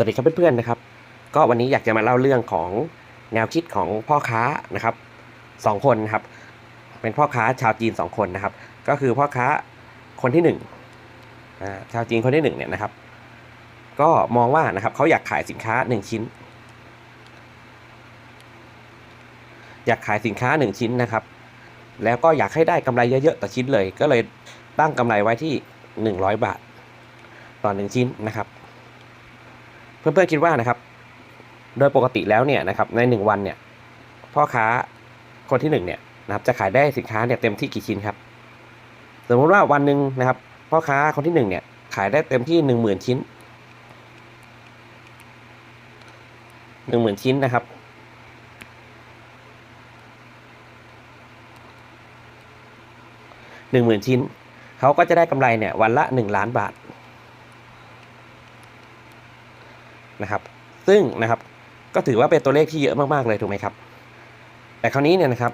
วัสดีครับเพื่อนๆนะครับ ก็วันนี้อยากจะมาเล่าเรื่องของแนวคิดของพ่อค้านะครับสองคนนะครับ เป็นพ่อค้าชาวจีนสองคนนะครับ ก็คือพ่อค้าคนที่หนึ่งชาวจีนคนที่หนึ่งเนี่ยนะครับ ก็มองว่านะครับเขาอยากขายสินค้าหนึ่งชิ้น อยากขายสินค้าหนึ่งชิ้นนะครับ แล้วก็อยากให้ได้กำไรเยอะๆต่อชิ้นเลย ก็เลยตั้งกำไรไว้ที่หนึ่งร้อยบาท ต่อหนึ่งชิ้นนะครับ เพื่อนๆคิดว่านะครับ โดยปกติแล้วเนี่ยนะครับในหนึ่งวันเนี่ยพ่อค้าคนที่หนึ่งเนี่ยนะครับจะขายได้สินค้าเนี่ยเต็มที่กี่ชิ้นครับ สมมติว่าวันหนึ่งนะครับพ่อค้าคนที่หนึ่งเนี่ยขายได้เต็มที่หนึ่งหมื่นชิ้นหนึ่งหมื่นชิ้นนะครับหนึ่งหมื่นชิ้น เขาก็จะได้กำไรเนี่ยวันละหนึ่งล้านบาท นะครับ ซึ่งนะครับก็ถือว่าเป็นตัวเลขที่เยอะมากๆเลยถูกไหมครับ แต่คราวนี้เนี่ยนะครับ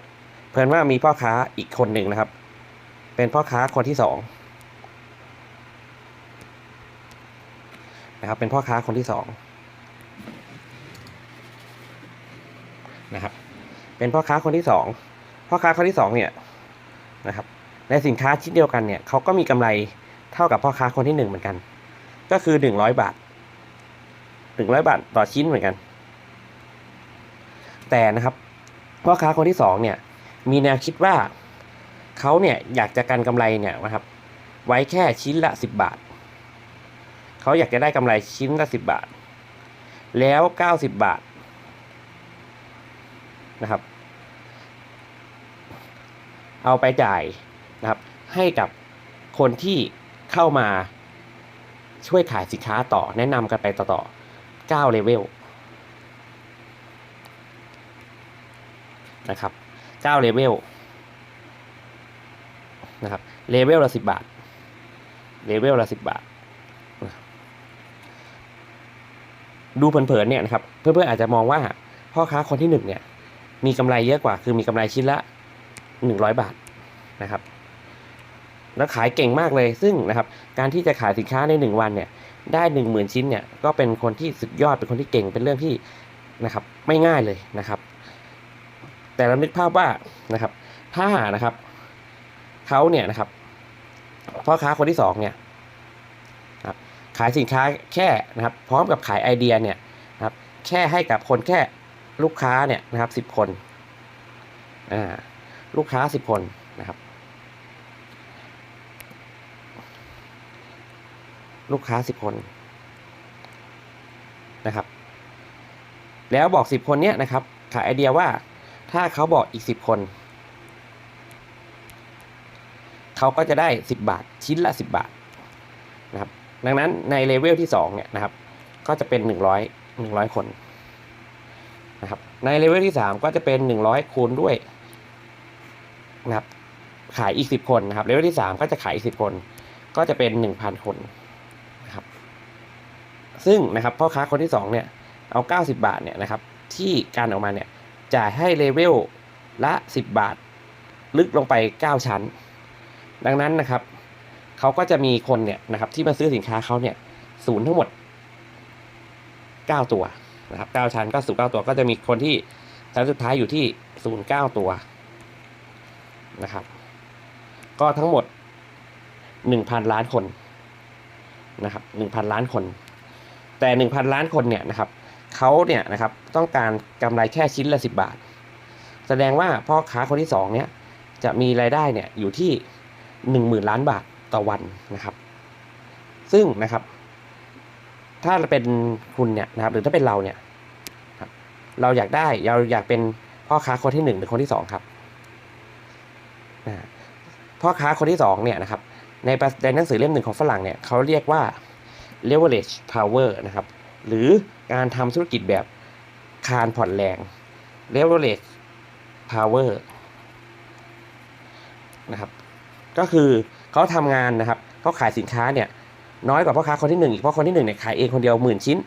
เพื่อนว่ามีพ่อค้าอีกคนหนึ่งนะครับ เป็นพ่อค้าคนที่สองนะครับเป็นพ่อค้าคนที่สองนะครับ เป็นพ่อค้าคนที่สองพ่อค้าคนที่สองเนี่ยนะครับ ในสินค้าชิ้นเดียวกันเนี่ยเขาก็มีกำไรเท่ากับพ่อค้าคนที่หนึ่งเหมือนกัน ก็คือหนึ่งร้อยบาท หนึ่งร้อยบาทต่อชิ้นเหมือนกัน แต่นะครับพ่อค้าคนที่สองเนี่ยมีแนวคิดว่าเขาเนี่ยอยากจะกันกำไรเนี่ยนะครับ ไว้แค่ชิ้นละสิบบาท เขาอยากจะได้กำไรชิ้นละสิบบาท แล้วเก้าสิบบาทนะครับ เอาไปจ่ายนะครับ ให้กับคนที่เข้ามาช่วยขายสินค้าต่อแนะนำกันไปต่อๆ 9เลเวลนะครับ9เลเวลนะครับเลเวลละ 10 บาทเลเวลละ 10 บาท ดูเผินๆเนี่ยนะครับเพื่อนๆอาจจะมองว่าพ่อค้าคนที่หนึ่งเนี่ย มีกำไรเยอะกว่าคือมีกำไรชิ้นละหนึ่งร้อยบาทนะครับแล้วขายเก่งมากเลยซึ่งนะครับ การที่จะขายสินค้าในหนึ่งวันเนี่ย ได้หนึ่งหมื่นชิ้นเนี่ยก็เป็นคนที่สุดยอดเป็นคนที่เก่งเป็นเรื่องที่นะครับไม่ง่ายเลยนะครับ แต่เรานึกภาพว่านะครับ ถ้านะครับเขาเนี่ยนะครับพ่อค้าคนที่สองเนี่ยครับขายสินค้าแค่นะครับ พร้อมกับขายไอเดียเนี่ยนะครับแค่ให้กับคนแค่ลูกค้าเนี่ยนะครับสิบคนอ่าลูกค้าสิบคนนะครับ ลูกค้าสิบคนนะครับ แล้วบอกสิบคนเนี้ยนะครับ ขายไอเดียว่าถ้าเขาบอกอีกสิบคน เขาก็จะได้สิบบาทชิ้นละสิบบาทนะครับ ดังนั้นในเลเวลที่สองเนี่ยนะครับ ก็จะเป็นหนึ่งร้อยหนึ่งร้อยคนนะครับ ในเลเวลที่สามก็จะเป็นหนึ่งร้อยคูณด้วยนะครับขายอีกสิบคนนะครับเลเวลที่สามก็จะขายอีกสิบคน ก็จะเป็นหนึ่งพันคนนะ ซึ่งนะครับพ่อค้าคนที่สองเนี่ยเอาเก้าสิบาทเนี่ยนะครับที่การออกมาเนี่ยจ่ายให้เลเวลละ 10 บาท ลึกลงไป 9 ชั้น ดังนั้นนะครับเขาก็จะมีคนเนี่ยนะครับที่มาซื้อสินค้าเขาเนี่ยศูนย์ทั้งหมด 9 ตัวนะครับ9ชั้นก็ศูนย์9ตัวก็จะมีคนที่ชั้นสุดท้ายอยู่ที่ศูนย์9ตัวนะครับ ก็ทั้งหมด 1,000 ล้านคนนะครับ1,000 ล้านคน แต่ 1,000 ล้านคนเนี่ยนะครับเขาเนี่ยนะครับต้องการกำไรแค่ชิ้นละสิบบาท แสดงว่าพ่อค้าคนที่สองเนี่ยจะมีรายได้เนี่ยอยู่ที่หนึ่งหมื่นล้านบาทต่อวันนะครับ ซึ่งนะครับ ถ้าเป็นคุณเนี่ยนะครับหรือถ้าเป็นเราเนี่ยรเราอยากได้เราอยากเป็นพ่อค้าคนที่หนึ่งหรือคนที่สองครับพ่อค้าคนที่สองเนี่ยนะครับในในหนังสือเล่มหนึ่งของฝรั่งเนี่ยเขาเรียกว่า leverage power นะครับ หรือการทำธุรกิจแบบคานผ่อนแรง leverage power นะครับ ก็คือเขาทำงานนะครับเขาขายสินค้าเนี่ยน้อยกว่าพ่อค้าคนที่หนึ่งอีกเพราะคนที่หนึ่งเนี่ยขายเองคนเดียวหมื่นชิ้น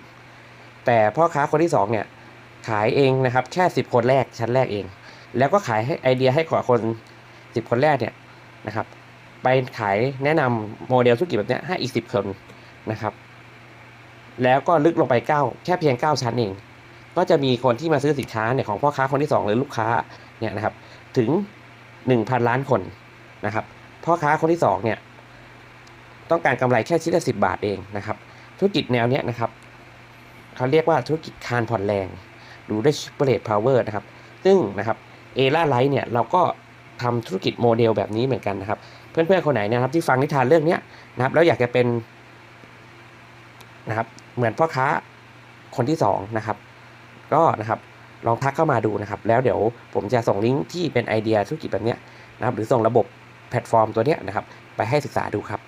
แต่พ่อค้าคนที่สองเนี่ยขายเองนะครับแค่สิบคนแรกชั้นแรกเอง แล้วก็ขายให้ไอเดียให้กว่าคนสิบคนแรกเนี่ยนะครับไปขายแนะนำโมเดลธุรกิจแบบนี้ให้อีกสิบคน นะครับ แล้วก็ลึกลงไปเก้าแค่เพียง 9 ชั้นเอง ก็จะมีคนที่มาซื้อสินค้าเนี่ยของพ่อค้าคนที่ 2 หรือลูกค้าเนี่ยนะครับ ถึง 1,000 ล้านคนนะครับ พ่อค้าคนที่ 2 เนี่ย ต้องการกำไรแค่ชิ้นละสิบาทเองนะครับ ธุรกิจแนวเนี้ยนะครับเขาเรียกว่าธุรกิจคานผ่อนแรงหรือได้ชิปเปอร์เลตพาวเวอร์นะครับ ซึ่งนะครับเอล่าไลท์เนี่ยเราก็ทำธุรกิจโมเดลแบบนี้เหมือนกันนะครับ เพื่อนๆคนไหนนะครับที่ฟังนิทานเรื่องเนี้ยนะครับแล้วอยากจะเป็น นะครับ เหมือนพ่อค้าคนที่สองนะครับ ก็นะครับลองทักเข้ามาดูนะครับ แล้วเดี๋ยวผมจะส่งลิงก์ที่เป็นไอเดียธุรกิจแบบเนี้ยนะครับ หรือส่งระบบแพลตฟอร์มตัวเนี้ยนะครับ ไปให้ศึกษาดูครับ